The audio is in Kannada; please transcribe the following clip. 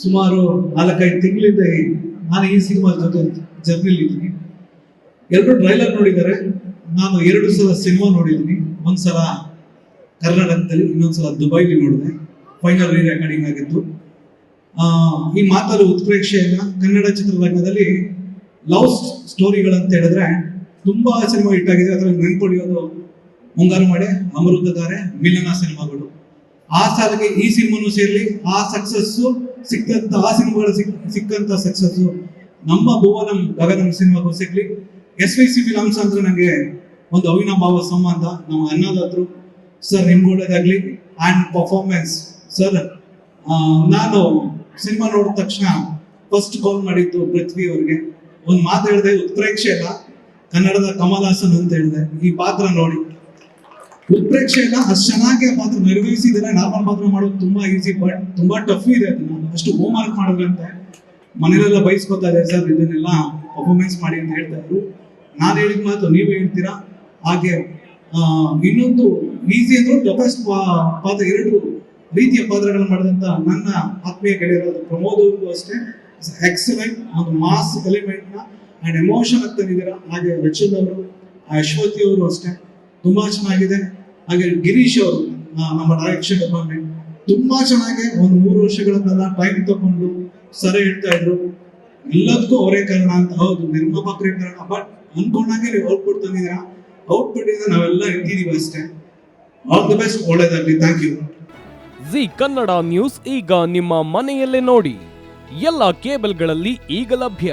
ಸುಮಾರು ನಾಲ್ಕೈದು ತಿಂಗಳಿಂದ ನಾನು ಈ ಸಿನಿಮಾ ಜೊತೆ ಜರ್ನಿಲಿ ಇದ್ದೀನಿ. ಎಲ್ಲರೂ ಟ್ರೈಲರ್ ನೋಡಿದ್ದಾರೆ. ನಾನು ಎರಡು ಸಲ ಸಿನಿಮಾ ನೋಡಿದ್ದೀನಿ. ಒಂದ್ಸಲ ಕರ್ನಾಟಕದಲ್ಲಿ, ಇನ್ನೊಂದ್ಸಲ ದುಬೈಲಿ ನೋಡಿದೆ. ಫೈನಲ್ ರೀ ರೆಕಾರ್ಡಿಂಗ್ ಆಗಿತ್ತು ಈ ಮಾತಲ್ಲಿ ಉತ್ಪ್ರೇಕ್ಷೆಯನ್ನ ಕನ್ನಡ ಚಿತ್ರರಂಗದಲ್ಲಿ ಲವ್ ಸ್ಟೋರಿಗಳಂತ ಹೇಳಿದ್ರೆ ತುಂಬಾ ಸಿನಿಮಾ ಹಿಟ್ ಆಗಿದೆ. ಅದರಲ್ಲಿ ನೆನ್ಪೊಡಿಯೋದು ಮುಂಗಾರು ಮಾಡಿ. ಅಮೃತಧಾರೆ ಮಿಲನ ಸಿನಿಮಾಗಳು. ಆ ಸಾಲಿಗೆ ಈ ಸಿನಿಮಾನು ಸೇರಲಿ, ಆ ಸಕ್ಸಸ್ಸು ಸಿಕ್ಕಂತ, ಆ ಸಿನಿಮಾಗಳು ಸಿಕ್, ಸಿಕ್ಕಂತ ಸಕ್ಸಸ್ಸು ನಮ್ಮ ಭುವನಂ, ಗಗನಂ ಸಿನಿಮಾಗೂ ಸಿಗ್ಲಿ ಎಸ್ ವಿ ಸಿ ಫಿಲಮ್ಸ್ ಅಂದ್ರೆ ನನಗೆ ಒಂದು ಅವಿನಾಭಾವ ಸಂಬಂಧ, ನಮ್ಮ ಅನ್ನದಾದ್ರು ಸರ್ ನಿಮ್ಗೆ ಒಳ್ಳೇದಾಗ್ಲಿ ಆ್ಯಂಡ್ ಪರ್ಫಾರ್ಮೆನ್ಸ್ ಸರ್ ನಾನು ಸಿನಿಮಾ ನೋಡಿದ ತಕ್ಷಣ ಫಸ್ಟ್ ಕಾಲ್ ಮಾಡಿದ್ದು ಪೃಥ್ವಿ ಅವ್ರಿಗೆ. ಒಂದು ಮಾತು ಹೇಳಿದೆ ಉತ್ಪ್ರೇಕ್ಷೆ ಅಲ್ಲ, ಕನ್ನಡದ ಕಮಲ್ ಹಾಸನ್ ಅಂತ ಹೇಳಿದೆ. ಈ ಪಾತ್ರ ನೋಡಿ. ಉತ್ಪ್ರೇಕ್ಷೆ ಇಲ್ಲ ಅಷ್ಟು ಚೆನ್ನಾಗಿ ಆ ಪಾತ್ರ ನಿರ್ವಹಿಸಿದ್ರೆ ನಾರ್ಮಲ್ ಪಾತ್ರ ಮಾಡೋದು ತುಂಬಾ ಈಸಿ ಬಟ್ ತುಂಬಾ ಟಫ್ ಇದೆ ಅದನ್ನ ಅಷ್ಟು ಹೋಮ್ ವರ್ಕ್ ಮಾಡಿದ್ರಂತೆ. ಮನೇಲೆಲ್ಲ ಬಯಸ್ಕೊತಾ ಇದೆ ಸರ್ ಇದನ್ನೆಲ್ಲ ಪರ್ಫಾರ್ಮೆನ್ಸ್ ಮಾಡಿ ಅಂತ ಹೇಳ್ತಾ ಇದ್ರು. ನಾನು ಹೇಳಿದ ಮಾತು ನೀವೇ ಹೇಳ್ತೀರಾ? ಹಾಗೆ ಇನ್ನೊಂದು ಈಸಿ ಅಂದ್ರೆ ಟಫೆಸ್ಟ್ ಪಾತ್ರ, ಎರಡು ರೀತಿಯ ಪಾತ್ರಗಳನ್ನ ಮಾಡಿದಂತ ನನ್ನ ಆತ್ಮೀಯ ಗೆಳೆಯರಾದ ಪ್ರಮೋದ್ ಅವ್ರಿಗೂ ಅಷ್ಟೇ. ಎಕ್ಸಲೆಂಟ್ ಒಂದು ಮಾಸ್ ಎಲಿಮೆಂಟ್ನ ಅಂಡ್ ಎಮೋಷನ್ ಆಗ್ತಾ ಹಾಗೆ ರಚಿತ್ ಅವರು ಅಶ್ವತಿ ಅವರು ಅಷ್ಟೇ. ತುಂಬಾ ಚೆನ್ನಾಗಿದೆ. ಹಾಗೆ ಗಿರೀಶ್ ಅವರು ನಮ್ಮ ಡೈರೆಕ್ಷನ್ ಡಿಪಾರ್ಟ್ಮೆಂಟ್ ತುಂಬಾ ಚೆನ್ನಾಗಿ ಒಂದು ಮೂರು ವರ್ಷಗಳ ಕಾಲ ಟೈಮ್ ತಗೊಂಡು ಸರಿ ಹೇಳ್ತಾ ಇದ್ರು. ಎಲ್ಲದಕ್ಕೂ ಅವರೇ ಕಾರಣ ಅಂತ ಹೌದು ನಿರ್ಮಾಪಕರೇ ಕಾರಣ ಬಟ್ ಅನ್ಕೊಂಡಾಗೆ ನೀವು ಔಟ್ಪುಟ್ ತಂದಿದ್ದೀರಾ? ಔಟ್ಪುಟ್ ಇಂದ ನಾವೆಲ್ಲ ಇದ್ದೀವಿ ಅಷ್ಟೇ. ಆಲ್ ದಿ ಬೆಸ್ಟ್ ಒಳ್ಳೇದಾಗ್ಲಿ thank you Zee Kannada news ಈಗ ನಿಮ್ಮ ಮನೆಯಲ್ಲೇ ನೋಡಿ. ಎಲ್ಲ ಕೇಬಲ್ಗಳಲ್ಲಿ ಈಗ ಲಭ್ಯ.